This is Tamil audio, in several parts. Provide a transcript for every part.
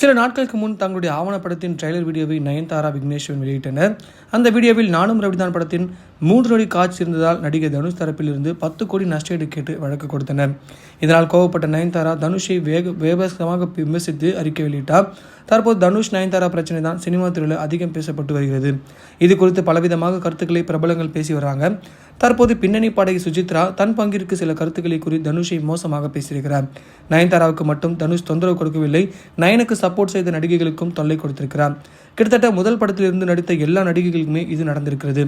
சில நாட்களுக்கு முன் தங்களுடைய ஆவணப்படத்தின் ட்ரெய்லர் வீடியோவை நயன்தாரா விக்னேஸ்வரன் வெளியிட்டனர். அந்த வீடியோவில் நானும் ரவிதான் படத்தின் மூன்று நொடி காட்சி இருந்ததால் நடிகை தனுஷ் தரப்பிலிருந்து பத்து கோடி நஷ்டஈடு கேட்டு வழக்கு கொடுத்தனர். இதனால் கோவப்பட்ட நயன்தாரா தனுஷை வேக வேபசமாக விமர்சித்து அறிக்கை வெளியிட்டார். தற்போது தனுஷ் நயன்தாரா பிரச்சனை தான் சினிமா துறையில் அதிகம் பேசப்பட்டு வருகிறது. இது குறித்து பலவிதமாக கருத்துக்களை பிரபலங்கள் பேசி வராங்க தற்போது பின்னணி பாடகி சுஜித்ரா தன் பங்கிற்கு சில கருத்துக்களை கூறி தனுஷை மோசமாக பேசியிருக்கிறார். நயன்தாராவுக்கு மட்டும் தனுஷ் தொந்தரவு கொடுக்கவில்லை. நயனுக்கு சப்போர்ட் செய்த நடிகைகளுக்கும் தொல்லை கொடுத்திருக்கிறார். கிட்டத்தட்ட முதல் படத்திலிருந்து நடித்த எல்லா நடிகைகளுக்குமே இது நடந்திருக்கிறது.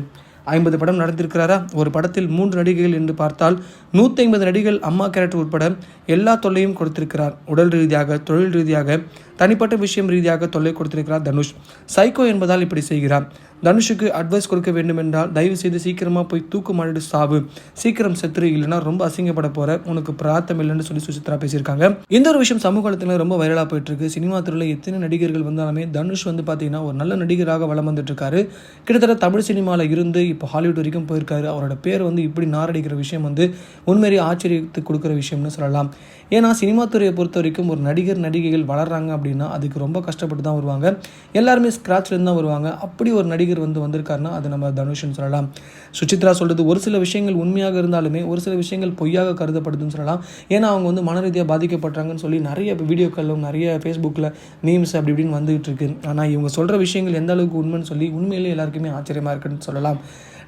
ஐம்பது படம் நடந்திருக்கிறாரா ஒரு படத்தில் மூன்று நடிகைகள் என்று பார்த்தால் நூற்றி ஐம்பது நடிகைகள் அம்மா கேரக்டர் உட்பட எல்லா தொல்லையும் கொடுத்திருக்கிறார். உடல் ரீதியாக தொழில் ரீதியாக தனிப்பட்ட விஷயம் ரீதியாக தொல்லை கொடுத்திருக்கிறார் தனுஷ். சைக்கோ என்பதால் இப்படி செய்கிறார். தனுஷுக்கு அட்வைஸ் கொடுக்க வேண்டும் என்றால் தயவு செய்து சீக்கிரமாக போய் தூக்கு மாடிட்டு சாவு. சீக்கிரம் செத்துரு இல்லைன்னா ரொம்ப அசிங்கப்பட போற உனக்கு பிரார்த்தம் இல்லைன்னு சொல்லி சுசித்ரா பேசியிருக்காங்க. இந்த ஒரு விஷயம் சமூக ரொம்ப வைரலாக போயிட்டு இருக்கு சினிமா துறையில் எத்தனை நடிகர்கள் வந்தாலுமே தனுஷ் வந்து பார்த்தீங்கன்னா ஒரு நல்ல நடிகராக வளம் வந்துட்டு இருக்காரு கிட்டத்தட்ட தமிழ் சினிமாவில் இருந்து இப்போ ஹாலிவுட் வரைக்கும் போயிருக்காரு. அவரோட பேர் வந்து இப்படி நாரடிக்கிற விஷயம் வந்து உண்மையிலேயே ஆச்சரியத்துக்கு கொடுக்குற விஷயம்னு சொல்லலாம். ஏன்னா சினிமா துறையை பொறுத்த வரைக்கும் ஒரு நடிகர் நடிகைகள் வளர்றாங்க அப்படின்னா அதுக்கு ரொம்ப கஷ்டப்பட்டு தான் வருவாங்க. எல்லாருமே ஸ்க்ராட்ச்லேருந்து தான் வருவாங்க. அப்படி ஒரு நடிகர் வந்து வந்திருக்காருன்னா அது நம்ம தனுஷ்னு சொல்லலாம். சுசித்ரா சொல்கிறது ஒரு சில விஷயங்கள் உண்மையாக இருந்தாலுமே ஒரு சில விஷயங்கள் பொய்யாக கருதப்படுதுன்னு சொல்லலாம். ஏன்னா அவங்க வந்து மன ரீதியாக சொல்லி நிறைய வீடியோக்களும் நிறைய ஃபேஸ்புக்கில் மீம்ஸ் அப்படி இப்படின்னு வந்துகிட்டு இருக்கு. ஆனால் இவங்க சொல்கிற விஷயங்கள் எந்த அளவுக்கு உண்மைன்னு சொல்லி உண்மையிலேயே எல்லாருக்குமே ஆச்சரியமாக இருக்குன்னு சொல்லலாம்.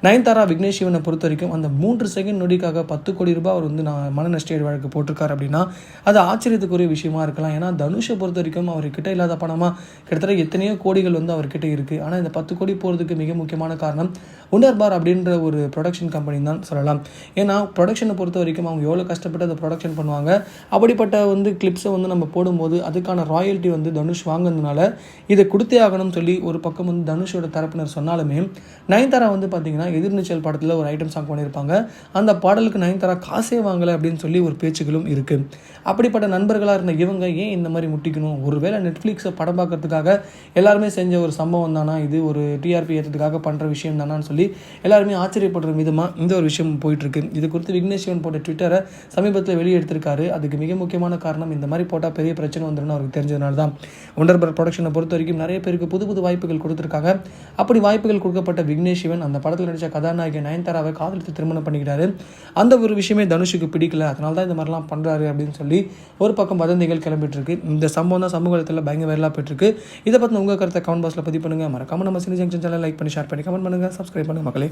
நயன்தாரா விக்னேஷ் சிவனை பொறுத்த வரைக்கும் அந்த மூன்று செகண்ட் நொடிக்காக பத்து கோடி ரூபாய் அவர் வந்து நான் மன நஷ்ட வழக்கு போட்டிருக்காரு அப்படின்னா அது ஆச்சரியத்துக்குரிய விஷயமா இருக்கலாம். ஏன்னா தனுஷை பொறுத்த வரைக்கும் அவர்கிட்ட இல்லாத பணமாக கிட்டத்தட்ட எத்தனையோ கோடிகள் வந்து அவர்கிட்ட இருக்குது ஆனால் இந்த பத்து கோடி போகிறதுக்கு மிக முக்கியமான காரணம் உண்டர்பார் அப்படின்ற ஒரு ப்ரொடக்ஷன் கம்பெனி தான் சொல்லலாம். ஏன்னா ப்ரொடக்ஷனை பொறுத்த வரைக்கும் அவங்க எவ்வளோ கஷ்டப்பட்டு அதை ப்ரொடக்ஷன் பண்ணுவாங்க அப்படிப்பட்ட வந்து கிளிப்ஸை வந்து நம்ம போடும்போது அதுக்கான ராயல்ட்டி வந்து தனுஷ் வாங்கினதுனால இதை கொடுத்தே ஆகணும்னு சொல்லி ஒரு பக்கம் வந்து தனுஷோட தரப்பினர் சொன்னாலுமே நயன்தாரா வந்து பார்த்தீங்கன்னா எதிர்நீச்சல் படத்தில் ஒரு ஐட்டம் சாங் பண்ணியிருப்பாங்க அந்த பாடலுக்கு நயன்தாரா காசே வாங்கலை அப்படின்னு சொல்லி ஒரு பேச்சுகளும் இருக்குது அப்படிப்பட்ட நண்பர்களாக இருந்த இவங்க ஏன் இந்த மாதிரி முட்டிக்கணும்? ஒருவேளை நெட்ஃப்ளிக்ஸை படம் பார்க்கறதுக்காக எல்லாருமே செஞ்ச ஒரு சம்பவம் தானா? இது ஒரு டிஆர்பி ஏற்றதுக்காக பண்ணுற விஷயம் தானான்னு சொல்லி எல்லாருமே ஆச்சரியப்படுற விதமாக இந்த ஒரு விஷயம் போயிட்டுருக்கு. இது குறித்து விக்னேஷ் சிவன் போட்ட ட்விட்டரை சமீபத்தில் வெளியெடுத்திருக்காரு. அதுக்கு மிக முக்கியமான காரணம் இந்த மாதிரி போட்டால் பெரிய பிரச்சனை வந்துடும் அவருக்கு தெரிஞ்சதுனால தான் ஒண்டர்பர் ப்ரொடக்ஷனை பொறுத்த வரைக்கும் நிறைய பேருக்கு புது புது வாய்ப்புகள் கொடுத்துருக்காங்க. அப்படி வாய்ப்புகள் கொடுக்கப்பட்ட விக்னேஷ் சிவன் அந்த படத்தில் நடித்த கதாநாயகி நயன்தாராவை காதலித்து திருமணம் பண்ணிக்கிறாரு. அந்த ஒரு விஷயமே தனுஷுக்கு பிடிக்கல. அதனால தான் இந்த மாதிரிலாம் பண்ணுறாரு அப்படின்னு சொல்லி ஒரு பக்கம் வதந்திகள் கிளம்பிட்டு இருக்கு இந்த சம்பவம் தான் சமூகத்தில் பயங்கர வைரலாக போயிட்டுருக்கு. இதை பற்றின உங்கள் கருத்தை கமெண்ட் பாக்ஸில் பதிவு பண்ணுங்கள் மறக்காம நம்ம சினி ஜங்ஷன் சேனல் லைக் பண்ணி ஷேர் பண்ணி கமெண்ட் பண்ணுங்கள் சப்ஸ்கிரைப் பண்ணுங்கள் மக்களே.